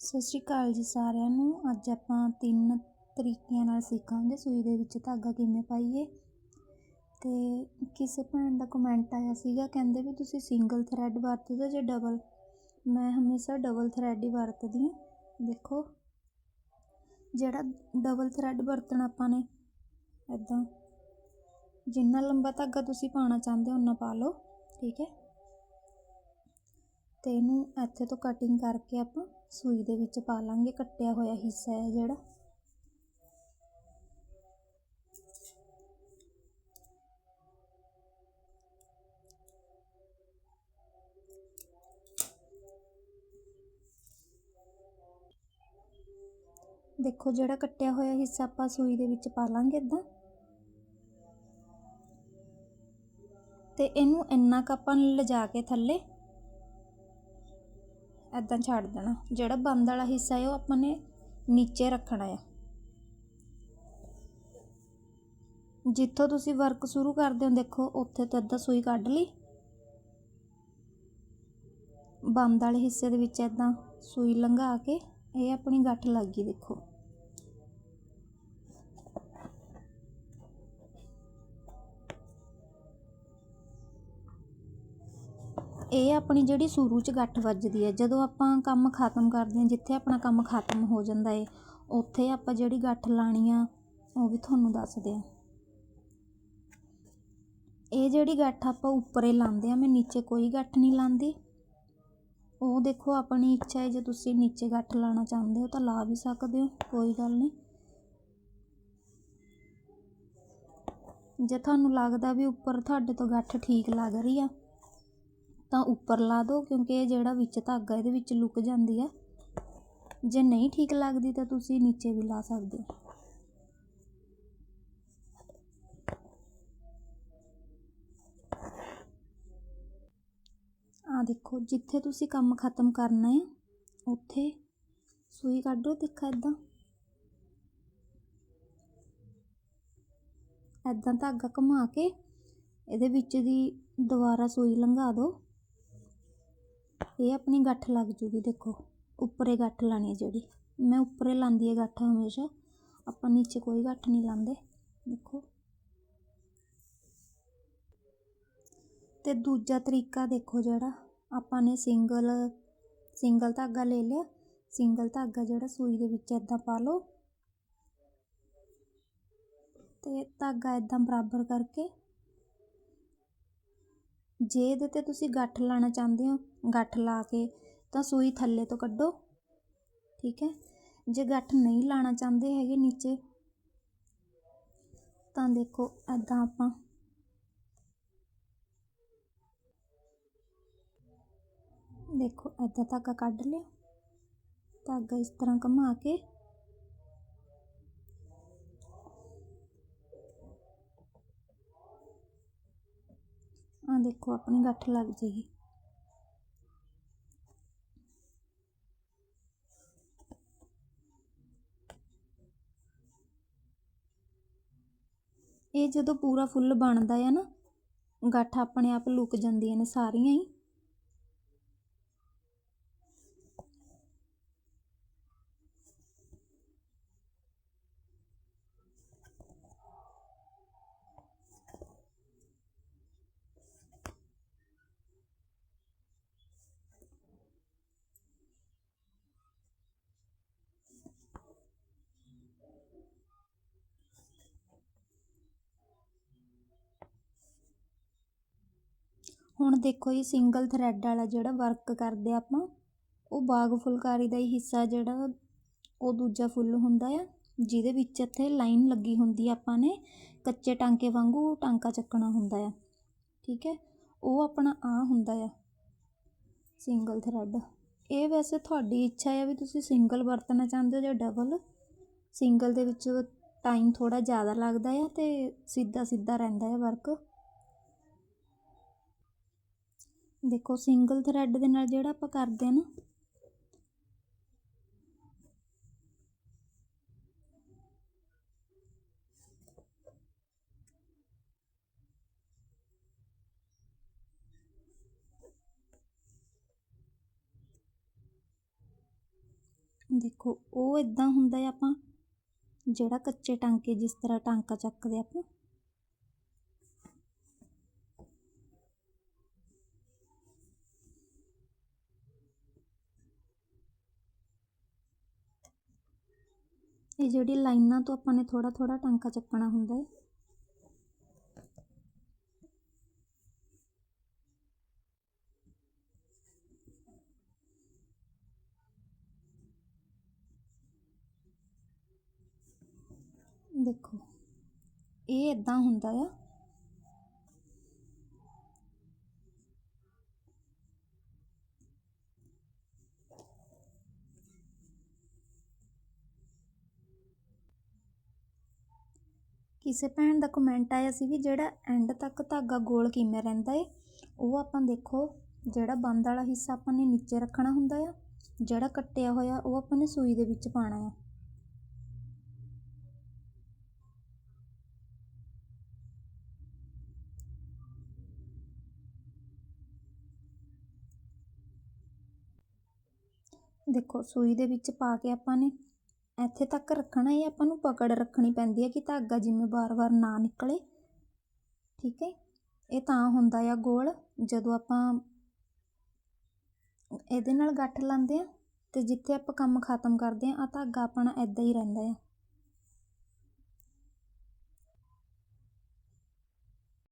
ਸਤਿ ਸ਼੍ਰੀ ਅਕਾਲ ਜੀ ਸਾਰਿਆਂ ਨੂੰ। ਅੱਜ ਆਪਾਂ ਤਿੰਨ ਤਰੀਕਿਆਂ ਨਾਲ ਸਿੱਖਾਂਗੇ। ਸੂਈ ਦੇ ਵਿੱਚ ਧਾਗਾ ਕਿਵੇਂ ਪਾਈਏ ਤੇ ਕਿਸੇ ਭੈਣ ਦਾ ਕਮੈਂਟ ਆਇਆ ਸੀਗਾ, ਕਹਿੰਦੇ ਵੀ ਤੁਸੀਂ ਸਿੰਗਲ ਥਰੈਡ ਵਰਤਦੇ ਜਾਂ ਡਬਲ ਮੈਂ ਹਮੇਸ਼ਾ ਡਬਲ ਥਰੈਡ ਹੀ ਵਰਤਦੀ ਹਾਂ। ਦੇਖੋ, ਜਿਹੜਾ ਡਬਲ ਥਰੈਡ ਵਰਤਣਾ ਆਪਾਂ ਨੇ ਇੱਦਾਂ ਜਿੰਨਾ ਲੰਬਾ ਧਾਗਾ ਤੁਸੀਂ ਪਾਉਣਾ ਚਾਹੁੰਦੇ ਹੋ ਉਨਾ ਪਾ ਲਓ, ਠੀਕ ਹੈ? ਤੇ ਇਹਨੂੰ ਇੱਥੇ ਤੋਂ ਕਟਿੰਗ ਕਰਕੇ ਆਪਾਂ ਸੂਈ ਦੇ ਵਿੱਚ ਪਾ ਲਾਂਗੇ ਕੱਟਿਆ ਹੋਇਆ ਹਿੱਸਾ ਹੈ ਜਿਹੜਾ। ਦੇਖੋ ਜਿਹੜਾ ਕੱਟਿਆ ਹੋਇਆ ਹਿੱਸਾ ਆਪਾਂ ਸੂਈ ਦੇ ਵਿੱਚ ਪਾ ਲਾਂਗੇ ਇਦਾਂ। ਤੇ ਇਹਨੂੰ ਇੰਨਾ ਕੁ ਆਪਾਂ ਲਿਜਾ ਕੇ ਥੱਲੇ ਐਦਾਂ ਛੱਡ ਦੇਣਾ। ਜਿਹੜਾ ਬੰਦ ਵਾਲਾ ਹਿੱਸਾ ਹੈ, ਉਹ ਆਪਾਂ ਨੇ ਨੀਚੇ ਰੱਖਣਾ ਹੈ ਜਿੱਥੋਂ ਤੁਸੀਂ ਵਰਕ ਸ਼ੁਰੂ ਕਰਦੇ ਹੋ, ਦੇਖੋ, ਉੱਥੇ ਤੋਂ ਅੱਧਾ ਸੂਈ ਕੱਢ ਲਈ। ਬੰਦ ਵਾਲੇ ਹਿੱਸੇ ਦੇ ਵਿੱਚ ਐਦਾਂ ਸੂਈ ਲੰਘਾ ਕੇ, ਇਹ ਆਪਣੀ ਗੱਠ ਲੱਗ ਗਈ, ਦੇਖੋ। ਇਹ ਆਪਣੀ ਜਿਹੜੀ ਸ਼ੁਰੂ 'ਚ ਗੱਠ ਵੱਜਦੀ ਹੈ, ਜਦੋਂ ਆਪਾਂ ਕੰਮ ਖਤਮ ਕਰਦੇ ਹਾਂ, ਜਿੱਥੇ ਆਪਣਾ ਕੰਮ ਖਤਮ ਹੋ ਜਾਂਦਾ ਹੈ ਉੱਥੇ ਆਪਾਂ ਜਿਹੜੀ ਗੱਠ ਲਾਉਣੀ ਆ, ਉਹ ਵੀ ਤੁਹਾਨੂੰ ਦੱਸਦੇ ਹਾਂ। ਇਹ ਜਿਹੜੀ ਗੱਠ ਆਪਾਂ ਉੱਪਰੇ ਲਾਉਂਦੇ ਆ ਮੈਂ ਨੀਚੇ ਕੋਈ ਗੱਠ ਨਹੀਂ ਲਾਉਂਦੀ। ਉਹ ਦੇਖੋ ਆਪਣੀ ਇੱਛਾ ਹੈ ਜੇ ਤੁਸੀਂ ਨੀਚੇ ਗੱਠ ਲਾਣਾ ਚਾਹੁੰਦੇ ਹੋ ਤਾਂ ਲਾ ਵੀ ਸਕਦੇ ਹੋ, ਕੋਈ ਗੱਲ ਨਹੀਂ। ਜੇ ਤੁਹਾਨੂੰ ਲੱਗਦਾ ਵੀ ਉੱਪਰ ਤੁਹਾਡੇ ਤੋਂ ਗੱਠ ਠੀਕ ਲੱਗ ਰਹੀ ਆ ਤਾਂ ਉੱਪਰ ਲਾ ਦਿਓ ਕਿਉਂਕਿ ਇਹ ਜਿਹੜਾ ਵਿੱਚ ਧਾਗਾ ਇਹਦੇ ਵਿੱਚ ਲੁਕ ਜਾਂਦੀ ਹੈ। ਜੇ ਨਹੀਂ ਠੀਕ ਲੱਗਦੀ ਤਾਂ ਤੁਸੀਂ ਨੀਚੇ ਵੀ ਲਾ ਸਕਦੇ ਹੋ। ਆ ਦੇਖੋ, ਜਿੱਥੇ ਤੁਸੀਂ ਕੰਮ ਖਤਮ ਕਰਨਾ ਹੈ, ਉੱਥੇ ਸੂਈ ਕੱਢੋ ਤਿੱਖਾ ਇਦਾਂ ਇਦਾਂ ਧਾਗਾ ਘੁਮਾ ਕੇ ਇਹਦੇ ਵਿੱਚ ਦੀ ਦੁਬਾਰਾ ਸੂਈ ਲੰਘਾ ਦਿਓ ਇਹ ਆਪਣੀ ਗੱਠ ਲੱਗ ਜੂਗੀ, ਦੇਖੋ। ਉੱਪਰੇ ਗੱਠ ਲਾਣੀ ਹੈ ਜਿਹੜੀ। ਮੈਂ ਉੱਪਰੇ ਲਾਂਦੀ ਹੈ ਗੱਠ ਹਮੇਸ਼ਾ। ਆਪਾਂ ਨੀਚੇ ਕੋਈ ਗੱਠ ਨਹੀਂ ਲਾਉਂਦੇ ਦੇਖੋ। ਤੇ ਦੂਜਾ ਤਰੀਕਾ ਦੇਖੋ ਜਿਹੜਾ, ਆਪਾਂ ਨੇ ਸਿੰਗਲ ਸਿੰਗਲ ਧਾਗਾ ਲੈ ਲਿਆ। ਸਿੰਗਲ ਧਾਗਾ ਜਿਹੜਾ ਸੂਈ ਦੇ ਵਿੱਚ ਇਦਾਂ ਪਾ ਲਓ। ਤੇ ਧਾਗਾ ਇਦਾਂ ਬਰਾਬਰ ਕਰਕੇ ਜੇ ਇਹਦੇ ਤੇ ਤੁਸੀਂ ਗੱਠ ਲਾਣਾ ਚਾਹੁੰਦੇ ਹੋ, ਗੱਠ ਲਾ ਕੇ, ਤਾਂ ਸੂਈ ਥੱਲੇ ਤੋਂ ਕੱਢੋ। ਠੀਕ ਹੈ? ਜੇ ਗੱਠ ਨਹੀਂ ਲਾਣਾ ਚਾਹੁੰਦੇ ਹੈਗੇ ਨੀਚੇ, ਤਾਂ ਦੇਖੋ ਐਦਾਂ ਆਪਾਂ ਦੇਖੋ ਐਦਾਂ ਧਾਗਾ ਕੱਢ ਲਿਆ। ਧਾਗਾ ਇਸ ਤਰ੍ਹਾਂ ਘੁਮਾ ਕੇ ਆ ਦੇਖੋ, ਆਪਣੀ ਗੱਠ ਲੱਗ ਜੇਗੀ। ਇਹ ਜਦੋਂ ਪੂਰਾ ਫੁੱਲ ਬਣਦਾ ਆ ਨਾ, ਗੱਠ ਆਪਣੇ ਆਪ ਲੁਕ ਜਾਂਦੀਆਂ ਨੇ ਸਾਰੀਆਂ ਹੀ। ਹੁਣ ਦੇਖੋ ਜੀ ਸਿੰਗਲ ਥਰੈਡ ਵਾਲਾ ਜਿਹੜਾ ਵਰਕ ਕਰਦੇ ਆਪਾਂ, ਉਹ ਬਾਗ ਫੁਲਕਾਰੀ ਦਾ ਹੀ ਹਿੱਸਾ ਜਿਹੜਾ ਉਹ ਦੂਜਾ ਫੁੱਲ ਹੁੰਦਾ ਆ, ਜਿਹਦੇ ਵਿੱਚ ਇੱਥੇ ਲਾਈਨ ਲੱਗੀ ਹੁੰਦੀ ਆ ਆਪਾਂ ਨੇ, ਕੱਚੇ ਟਾਂਕੇ ਵਾਂਗੂ ਟਾਂਕਾ ਚੱਕਣਾ ਹੁੰਦਾ ਆ, ਠੀਕ ਹੈ? ਉਹ ਆਪਣਾ ਆ ਹੁੰਦਾ ਆ ਸਿੰਗਲ ਥਰੈਡ ਇਹ ਵੈਸੇ ਤੁਹਾਡੀ ਇੱਛਾ ਹੈ ਵੀ ਤੁਸੀਂ ਸਿੰਗਲ ਵਰਤਣਾ ਚਾਹੁੰਦੇ ਹੋ ਜਾਂ ਡਬਲ ਸਿੰਗਲ ਦੇ ਵਿੱਚ ਟਾਈਮ ਥੋੜਾ ਜ਼ਿਆਦਾ ਲੱਗਦਾ ਆ ਤੇ ਸਿੱਧਾ ਸਿੱਧਾ ਰਹਿੰਦਾ ਹੈ ਵਰਕ ਦੇਖੋ ਸਿੰਗਲ ਥਰੈਡ ਦੇ ਨਾਲ ਜਿਹੜਾ ਆਪਾਂ ਕਰਦੇ ਆ ਨਾ। ਦੇਖੋ, ਉਹ ਇਦਾਂ ਹੁੰਦਾ ਹੈ ਆਪਾਂ, ਜਿਹੜਾ ਕੱਚੇ ਟਾਂਕੇ, ਜਿਸ ਤਰ੍ਹਾਂ ਟਾਂਕਾ ਚੱਕਦੇ ਆਪਾਂ। ਇਹ ਜਿਹੜੀ ਲਾਈਨਾਂ ਤੋਂ ਆਪਾਂ ਨੇ ਥੋੜਾ ਥੋੜਾ ਟਾਂਕਾ ਚੱਕਣਾ ਹੁੰਦਾ ਹੈ ਦੇਖੋ, ਇਹ ਇਦਾਂ ਹੁੰਦਾ ਆ ਕਿਸੇ ਭੈਣ ਦਾ ਕਮੈਂਟ ਆਇਆ ਸੀ ਵੀ ਜਿਹੜਾ ਐਂਡ ਤੱਕ ਧਾਗਾ ਗੋਲ ਕਿਵੇਂ ਰਹਿੰਦਾ ਏ, ਉਹ ਆਪਾਂ ਦੇਖੋ ਜਿਹੜਾ ਬੰਦ ਵਾਲਾ ਹਿੱਸਾ ਆਪਾਂ ਨੇ ਨੀਚੇ ਰੱਖਣਾ ਹੁੰਦਾ ਆ, ਜਿਹੜਾ ਕੱਟਿਆ ਹੋਇਆ ਉਹ ਆਪਾਂ ਨੇ ਸੂਈ ਦੇ ਵਿੱਚ ਪਾਣਾ ਆ। ਦੇਖੋ ਸੂਈ ਦੇ ਵਿੱਚ ਪਾ ਕੇ ਆਪਾਂ ਨੇ ਇੱਥੇ ਤੱਕ ਰੱਖਣਾ ਹੈ ਆਪਾਂ ਨੂੰ ਪਕੜ ਰੱਖਣੀ ਪੈਂਦੀ ਹੈ ਕਿ ਧਾਗਾ ਜਿਵੇਂ ਵਾਰ-ਵਾਰ ਨਾ ਨਿਕਲੇ। ਠੀਕ ਹੈ? ਇਹ ਤਾਂ ਹੁੰਦਾ ਆ ਗੋਲ, ਜਦੋਂ ਆਪਾਂ ਇਹਦੇ ਨਾਲ ਗੱਠ ਲਾਉਂਦੇ ਆ ਤੇ ਜਿੱਥੇ ਆਪਾਂ ਕੰਮ ਖਤਮ ਕਰਦੇ ਆ ਆ ਧਾਗਾ ਆਪਣਾ ਐਦਾਂ ਹੀ ਰਹਿੰਦਾ ਆ।